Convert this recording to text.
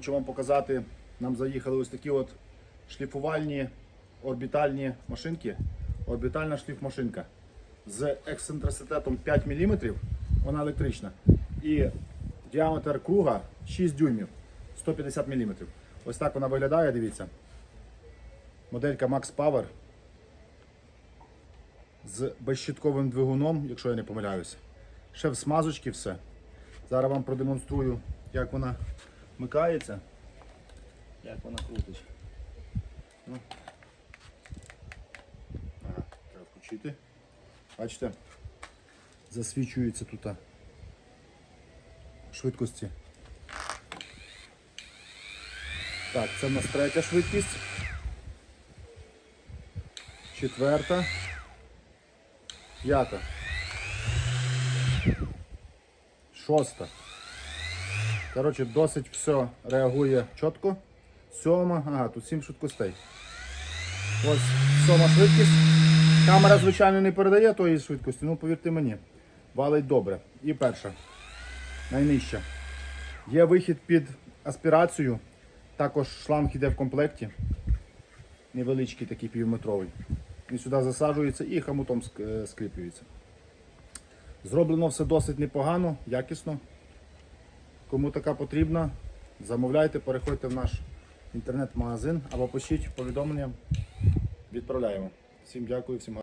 Хочу вам показати, нам заїхали ось такі от шліфувальні орбітальні машинки. Орбітальна шліфмашинка з ексцентриситетом 5 мм, вона електрична. І діаметр круга 6 дюймів, 150 мм. Ось так вона виглядає, дивіться. Моделька Max Power з безщитковим двигуном, якщо я не помиляюся. Ще в смазочці все. Зараз вам продемонструю, як вона вмикається. Як вона крутить. Ну. Ага, треба включити. Бачите? Засвічується тут швидкості. Так, це в нас третя швидкість. Четверта. П'ята. Шоста. Коротше, досить все реагує чітко. Сьома, ага, тут сім швидкостей. Ось сьома швидкість. Камера, звичайно, не передає тої швидкості, ну повірте мені, валить добре. І перша, найнижча. Є вихід під аспірацію. Також шланг йде в комплекті. Невеличкий такий півметровий. Він сюди засаджується і хамутом е, скріплюється. Зроблено все досить непогано, якісно. Кому така потрібна, замовляйте, переходьте в наш інтернет-магазин або пишіть повідомлення. Відправляємо. Всім дякую, всім гарного.